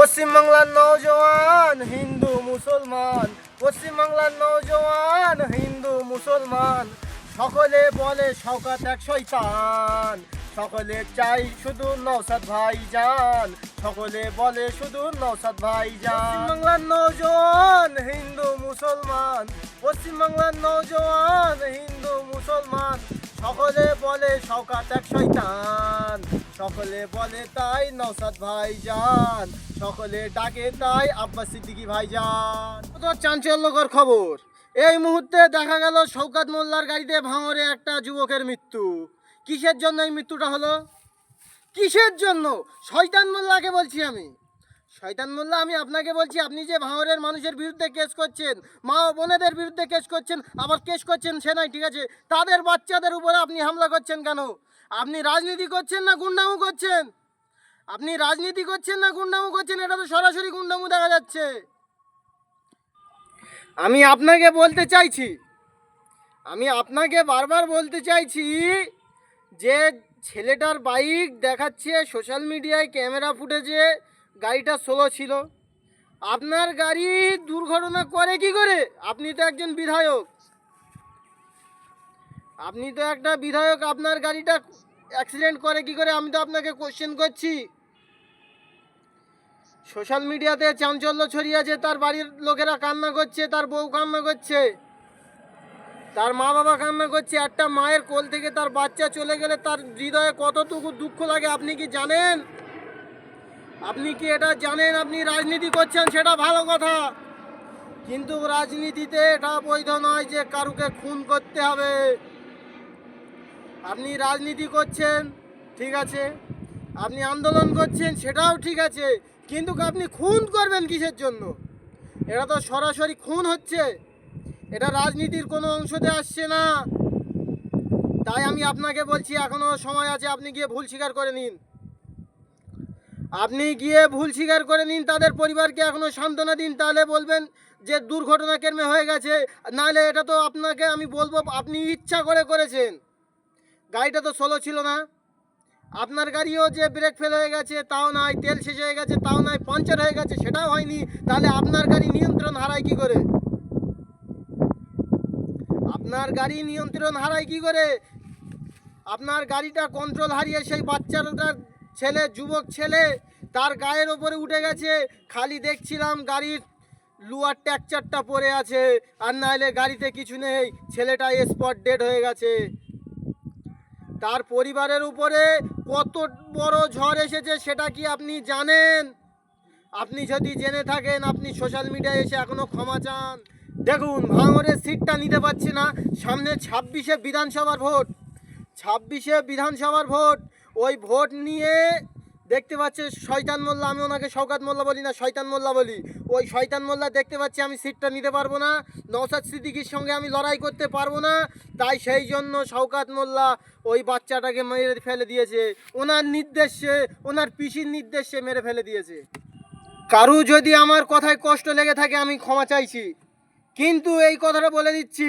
পশ্চিমবাংলার নৌজওয়ান হিন্দু মুসলমান, পশ্চিমবাংলার নৌজওয়ান হিন্দু মুসলমান। সকলে বলে শওকাত এক শয়তান, সকলে চাই শুধু নৌসাদ ভাই যান সকলে বলে শুধু নৌসাদ ভাই যান বাংলার নৌজওয়ান হিন্দু মুসলমান, পশ্চিমবাংলার নৌজওয়ান হিন্দু মুসলমান। সকলে বলে শওকাত এক শয়তান। সকলে বলে তাই নসাদ ভাই যান সকলে ডাকে তাই আব্বাস সিদ্দিকি ভাই যান তো চাঞ্চল্যকর খবর? এই মুহূর্তে দেখা গেল শৌকাত মোল্লার গাড়িতে ভাঙরে একটা যুবকের মৃত্যু। কিসের জন্য এই মৃত্যুটা হলো? কিসের জন্য? শয়তান মোল্লাকে বলছি আমি। শয়তান মোল্লা, আমি আপনাকে বলছি, আপনি যে ভাঙরের মানুষের বিরুদ্ধে কেস করছেন, মা ও বোনেদের বিরুদ্ধে কেস করছেন, আবার কেস করছেন সে নাই ঠিক আছে? তাদের বাচ্চাদের উপরে আপনি হামলা করছেন কেন? আপনি রাজনীতি করছেন না গুন্ডামু করছেন? আপনি রাজনীতি করছেন না গুন্ডামু করছেন, এটা তো সরাসরি গুন্ডামু দেখা যাচ্ছে। আমি আপনাকে বলতে চাইছি, আমি আপনাকে বারবার বলতে চাইছি যে ছেলেটার বাইক দেখাচ্ছে সোশ্যাল মিডিয়ায় ক্যামেরা ফুটেজে গাড়িটা স্লো ছিল। আপনার গাড়ি দুর্ঘটনা করে কি করে? আপনি তো একজন বিধায়ক। আপনি তো একটা বিধায়ক, আপনার গাড়িটা অ্যাক্সিডেন্ট করে কি করে? আমি তো আপনাকে কোশ্চেন করছি। সোশ্যাল মিডিয়াতে চাঞ্চল্য ছড়িয়েছে তার বাড়ির লোকেরা কান্না করছে, তার বউ কান্না করছে, তার মা বাবা কান্না করছে, একটা মায়ের কোল থেকে তার বাচ্চা চলে গেলে তার হৃদয়ে কতটুকু দুঃখ লাগে, আপনি কি জানেন? আপনি কি এটা জানেন আপনি রাজনীতি করছেন? সেটা ভালো কথা। কিন্তু রাজনীতিতে এটা বৈধ নয় যে কারুকে খুন করতে হবে। আপনি রাজনীতি করছেন, ঠিক আছে। আপনি আন্দোলন করছেন, সেটাও ঠিক আছে। কিন্তু আপনি খুন করবেন কিসের জন্য? এটা তো সরাসরি খুন হচ্ছে। এটা রাজনীতির কোনো অংশতে আসছে না। তাই আমি আপনাকে বলছি, এখনও সময় আছে, আপনি গিয়ে ভুল স্বীকার করে নিন। আপনি গিয়ে ভুল স্বীকার করে নিন, তাদের পরিবারকে এখনও সান্ত্বনা দিন, তাহলে বলবেন যে দুর্ঘটনা কেমনে হয়ে গেছে। নাহলে এটা তো আপনাকে, আমি বলব, আপনি ইচ্ছা করে করেছেন। গাড়িটা তো সোলো ছিল না। আপনার গাড়িও যে ব্রেক ফেল হয়ে গেছে, তাও নাই, তেল শেষ হয়ে গেছে, তাও নাই পাঞ্চার হয়ে গেছে, সেটাও হয়নি। তাহলে আপনার গাড়ি নিয়ন্ত্রণ হারায় কি করে? আপনার গাড়ি নিয়ন্ত্রণ হারায় কি করে? আপনার গাড়িটা কন্ট্রোল হারিয়ে সেই বাচ্চাটার ছেলে, যুবক ছেলে, তার গায়ের ওপরে উঠে গেছে। খালি দেখছিলাম গাড়ির লুয়ার ট্যাকচারটা পড়ে আছে, আর নাহলে গাড়িতে কিছু নেই। ছেলেটা স্পট ডেড হয়ে গেছে। তার পরিবারের উপরে কত বড় ঝড় এসেছে সেটা কি আপনি জানেন? আপনি যদি জেনে থাকেন, আপনি সোশ্যাল মিডিয়ায় এসে এখনও ক্ষমা চান। দেখুন ভাঙরের সিটটা নিতে পারছি না। সামনে ছাব্বিশে বিধানসভার ভোট। ছাব্বিশে বিধানসভার ভোট। ওই ভোট নিয়ে দেখতে পাচ্ছে শয়তান মোল্লা, আমি ওনাকে শওকাত মোল্লা বলি না, শয়তান মোল্লা বলি। ওই শয়তান মোল্লা দেখতে পাচ্ছি আমি সিটটা নিতে পারব না নওসাদ সিদ্দিকির সঙ্গে আমি লড়াই করতে পারব না, তাই সেই জন্য শওকাত মোল্লা ওই বাচ্চাটাকে মেরে ফেলে দিয়েছে। ওনার নির্দেশে, ওনার পিসির নির্দেশে মেরে ফেলে দিয়েছে। কারু যদি আমার কথায় কষ্ট লেগে থাকে, আমি ক্ষমা চাইছি। কিন্তু এই কথাটা বলে দিচ্ছি,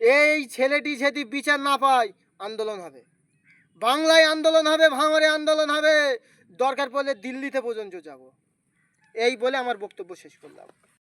এই ছেলেটি যদি বিচার না পায়, আন্দোলন হবে। বাংলায় আন্দোলন হবে, ভাঙরে আন্দোলন হবে, দরকার পড়লে দিল্লিতে পর্যন্ত যাব। এই বলে আমার বক্তব্য শেষ করলাম।